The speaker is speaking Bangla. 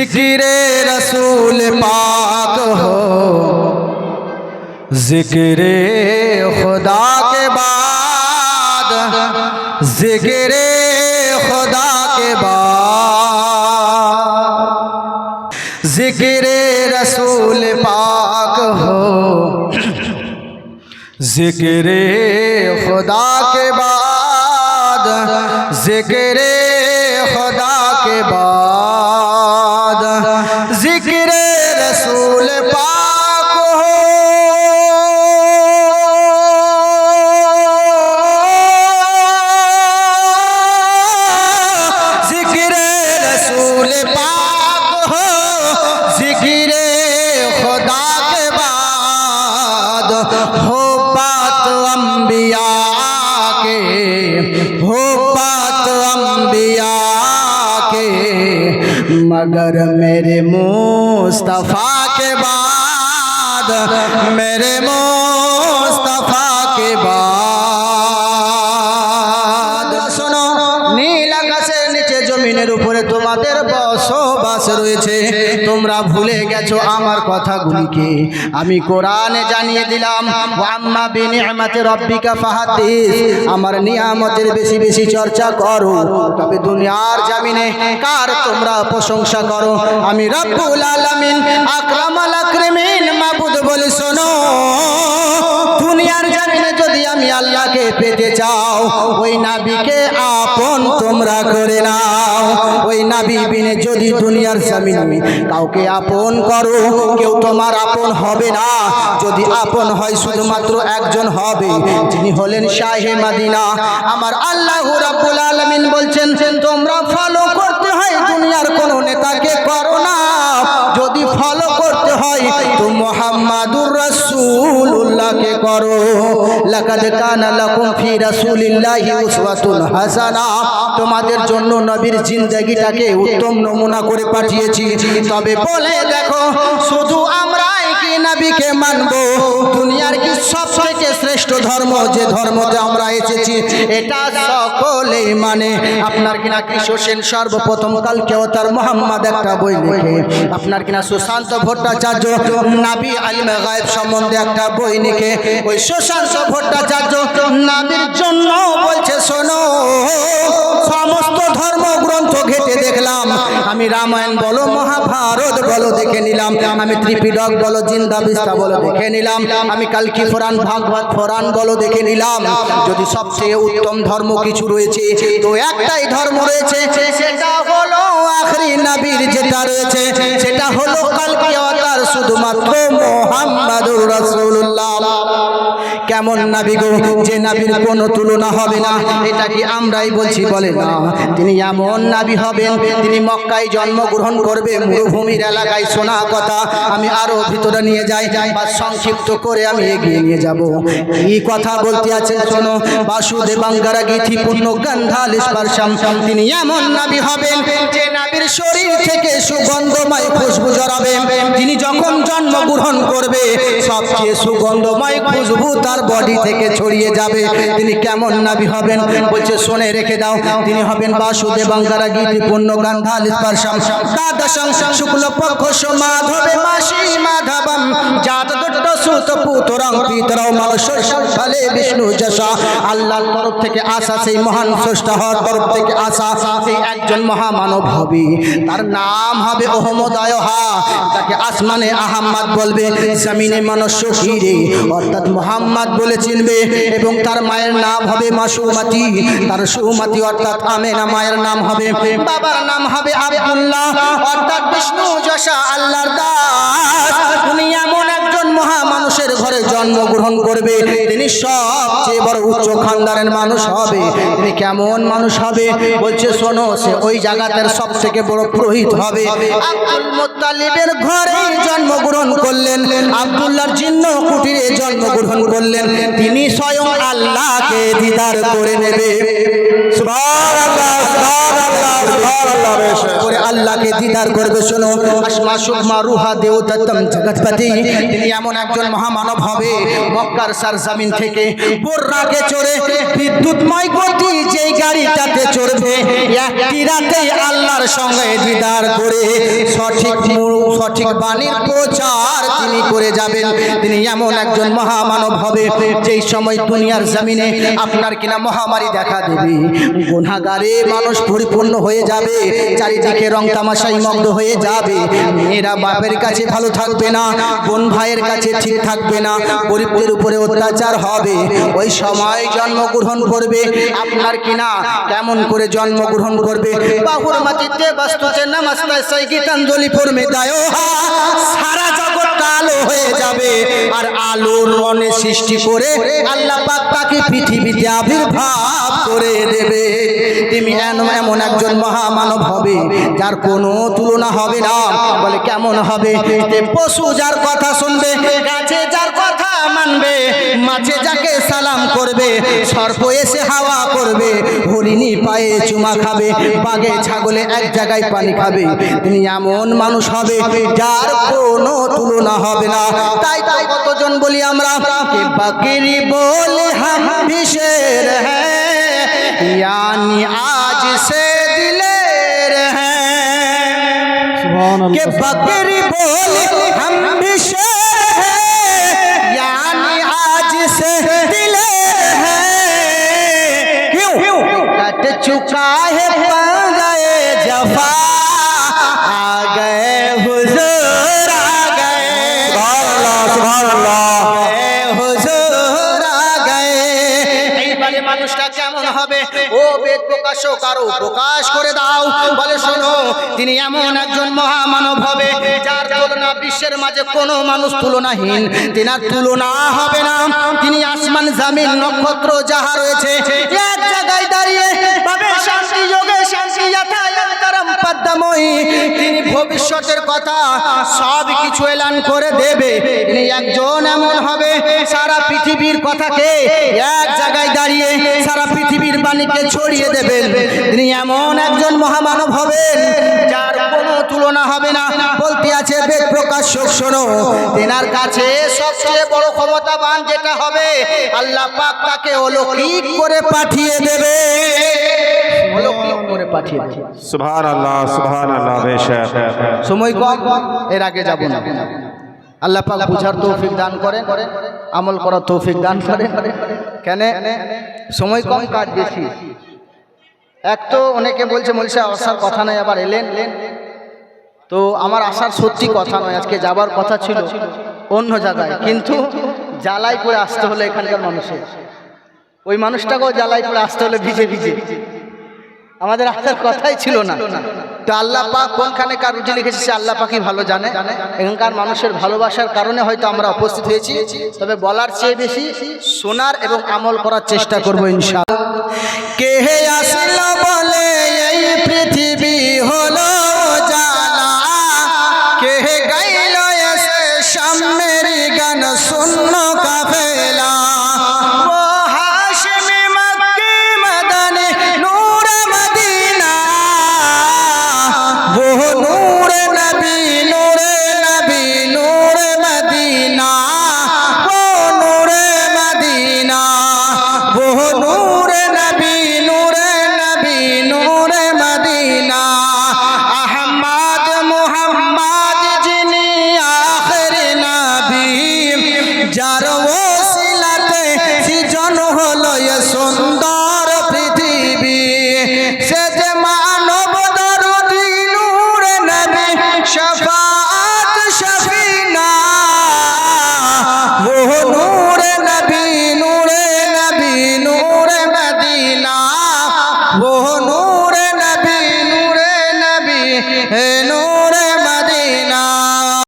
जिक्र रसूल पाक हो जिक्र खुदा के बाद जिक्र खुदा के बाद जिक्र रसूल पाक हो जिक्र खुदा के बाद जिक्र मगर मेरे मुस्तफ़ा के बाद मेरे मुस्तफ़ा के बाद শোনো নীল আকাশের নিচে জমিনের উপরে তোমাদের বসবাস রয়েছে তোমরা ভুলে গেছো আমার কথাগুলিকে। আমি কোরআনে জানিয়ে দিলাম আম্মা বিনিয়ামাতে রব্বিকা ফাহাতি আমার নিয়ামতের বেশি বেশি চর্চা করো। তবে দুনিয়ার জামিনে কার তোমরা প্রশংসা করো? আমি রব্বুল আলামিন আকরামাল আকরামিন মাবুদ বলে শোনো। জামিনে যদি আমি আল্লাহকে পেতে চাও, ওই নাবিকে আপন তোমরা করে নাও। ওই নাবি বিনে যদি দুনিয়ার জামিনে কাউকে আপন করো, কেউ তোমার আপন হবে না। যদি আপন হয়, শুধুমাত্র একজন হবে, যিনি হলেন শাহে মাদিনা। আমার আল্লাহ রাব্বুল আলামিন বলছেন, তোমরা ফলো করতে হয় দুনিয়ার কোন নেতাকে করো করো। লাকাদ কানা লাকুম ফি রাসূলিল্লাহি উসওয়াতুন হাসানা। তোমাদের জন্য নবীর জিন্দেগিটাকে উত্তম নমুনা করে পাঠিয়েছি। তবে বলে দেখো, শুধু নবীকে মানব। দুনিয়ার কি সব থেকে শ্রেষ্ঠ ধর্ম? যে ধর্মতে আমরা এসেছি, এটা সকলেই মানে। আপনার কিনা কিশোর সেন সর্বপ্রথম কালকে তার মোহাম্মদ একটা বই লিখে। আপনার কিনা সুশান্ত ভট্টাচার্য, নাবি আলিম গায়েব সম্বন্ধে একটা বই লিখে। ওই সুশান্ত ভট্টাচার্য নাবির জন্য বলছে, শোনো, সমস্ত ধর্মগ্রন্থ ঘেটে দেখলাম। আমি রামায়ণ বলো, মহাভারত বলো, দেখে নিলাম। আমি ত্রিপিডক বলো, জিন্দা বিস্তা বলো, দেখে নিলাম। আমি কালকি ফোরান, ভাগবত ফোরান বলো, দেখে নিলাম। যদি সবচেয়ে উত্তম ধর্ম কিছু রয়েছে, তো একটাই ধর্ম রয়েছে, সেটা হলো আখরি নবীর যেটা রয়েছে, সেটা হলো কালকি অবতার শুধুমাত্র মোহাম্মদুর রাসূলুল্লাহ। কেমন নাবি গো? যে নাবির কোনো তুলনা হবে না। এটা কি আমরাই বলছি বলে না। তিনি এমন নাবি হবেন তিনি মক্কায় জন্মগ্রহণ করবে মরুভূমির এলাকায় শোনা কথা। আমি আরও ভিতরে নিয়ে যাই যাই বা সংক্ষিপ্ত করে আমি এগিয়ে নিয়ে যাব। কি কথা বলতে আছেন শোনো বাসুদেবাঙ্গারা গীতি পূর্ণ গন্ধাল স্পর্শম তিনি এমন নাবি হবেন যে নাবির শরীর থেকে সুগন্ধময় খুশবু জড়াবে। যখন জন্মগ্রহণ করবে, সবচেয়ে সুগন্ধময় খুশবু তার বডি থেকে ছড়িয়ে যাবে। তিনি কেমন নাবি হবেন? বলছে, শুনে, রেখে দাও। তিনি হবেন বাসুদেব অঙ্গারা গীতি পূর্ণ গান্ধাল স্পর্শম দ্বাদশং শুক্ল পক্ষ পিতরও বিষ্ণু যশা। আল্লাহর তরফ থেকে আসা সেই মহান হওয়ার তরফ থেকে আসা সেই একজন মহামানব হবে তার নাম হবে তাকে আসমানে বলবে, জমিনে অর্থাৎ মোহাম্মদ বলে চিনবে এবং তার মায়ের নাম হবে মাসুমাতি। তার সুমাতি অর্থাৎ আমেনা মায়ের নাম হবে, বাবার নাম হবে আব্দুল্লাহ। অর্থাৎ বিষ্ণু যশা আল্লাহর দাস। উনি একজন মহা মানুষের ঘরে জন্মগ্রহণ করবে। তিনি সবচেয়ে বড় উচ্চ খানদানের মানুষ হবে। তিনি কেমন মানুষ হবে? বলছে, শোনো, সে ওই জায়গাটার সব থেকে বড় পুরোহিত হবে। আব্দুল ঘরে জন্মগ্রহণ করলেন। আব্দুল্লাহর জিন্ন কুটিরে জন্মগ্রহণ করলেন। তিনি স্বয়ং আল্লাহকে দিদার করে নেবে। সুবহানাল্লাহ সুবহানাল্লাহ সুবহানাল্লাহ। করে আল্লাহকে দিদার করবে, শোনো। রুহা দেবতম জগৎপতি। তিনি এমন একজন মহামানব হবে, মক্কার সার জামিন থেকে বোর্রাকে চড়ে বিদ্যুৎময় গতি গাড়িটাতে চড়বে, একটি আল্লাহর সঙ্গে দিদার করে সঠিক সঠিক বাণীর প্রচার তিনি করে যাবেন। তিনি এমন একজন মহামানব হবে, যেই সময় দুনিয়ার জমিনে আপনার কিনা মহামারী দেখা দেবে। গুনাগারে মানুষ পরিপূর্ণ হয়ে যাবে, চারিদিকে রং তামাশাই মগ্ন হয়ে যাবে। মেয়েরা বাপের কাছে ভালো থাকবে না, বোন ভাইয়ের কাছে ঠিক থাকবে না, গরিবদের উপরে অত্যাচার হবে। ওই সময় জন্মগ্রহণ করবে আপনার কিনা, কেমন করে জন্মগ্রহণ করবে? বাহুর মাটিতে বাস্তুতে নামাজ সেই গীতাঞ্জলি পড়বে দায় হয়ে যাবে। আর আলোর রনে সৃষ্টি করে আল্লাহ পাক তাকে পৃথিবীতে আবির্ভাব করে দেবে। তুমি এমন একজন মহামানব হবে যার কোনো তুলনা হবে না। বলে, কেমন হবে? পশু যার কথা শুনবে, গাছে যার কথা মানবে, মাছে যাকে সালাম করবে, সর্প এসে হাওয়া করবে হরিণী পায়ে চুমা খাবে বাঘে ছাগলে এক জায়গায় পানি খাবে। তিনি এমন মানুষ হবে যার কোনো তুলনা হবে না। তাই তাই কতজন বলি আমরা বাকিরি বলে হাম হ্যাঁ আজ সে দিলের হ্যাঁ। বাকিরি বলে হাম হ্যাঁ चुका है गए जफा आ गए हुजूर आ गए সুবহানাল্লাহ সুবহানাল্লাহ এ হুজুর আ গয়ে। এইবারে মানুষটা কেমন হবে ও বেদ প্রকাশক আরো প্রকাশ করে দাও বলে শোনো তিনি এমন একজন মহামানব হবে যার তুলনা বিশ্বের মাঝে কোনো মানুষ তুলনাহীন তেনার তুলনা হবে না তিনি আসমান জামিন নক্ষত্র যাহা রয়েছে এক জায়গায় দাঁড়িয়ে পাবে শান্তি যোগে শান্তি যথায়ন্তরম পদ্মময়ী। তিনি ভবিষ্যতের কথা সব কিছু এলান করে দেবে। তিনি একজন এমন হবে, সারা পৃথিবীর কথাকে এক জায়গায় দাঁড়িয়ে সারা পৃথিবীর বাণীকে ছড়িয়ে দেবেন। তিনি এমন একজন মহামানব হবেন, যার কোনো তুলনা হবে না। বলতে আছে, বেদ প্রকাশ শোনো, তেনার কাছে সবচেয়ে বড় ক্ষমতাবান যেটা হবে, আল্লাহ পাক তাকে অলৌকিক করে পাঠিয়ে দেবে। অলৌকিক করে পাঠিয়ে দেবে। সুবহানাল্লাহ সুবহানাল্লাহ বেশ সময় কম এর আগে যাব না। আল্লাহ পাক বুঝার তৌফিক দান করেন আমল করার তৌফিক দান করেন। কেন? সময় কম কাজ বেশি। এক তো অনেকে বলছে বলছে আসার কথা নয় আবার এলেন। তো আমার আসার সত্যি কথা নয় আজকে যাবার কথা ছিল অন্য জায়গায়। কিন্তু জ্বালাই করে আসতে হলো এখানকার মানুষের। ওই মানুষটাকেও জ্বালাই করে আসতে হলে ভিজে ভিজে। আমাদের আসার কথাই ছিল না। তো আল্লাহ পাক কোনখানে কার রুজি লিখেছে সে আল্লাহ পাকই ভালো জানে। এখানকার মানুষের ভালোবাসার কারণে হয়তো আমরা উপস্থিত হয়েছি। তবে বলার চেয়ে বেশি শোনার এবং আমল করার চেষ্টা করব ইনশাআল্লাহ। কে হে আসলো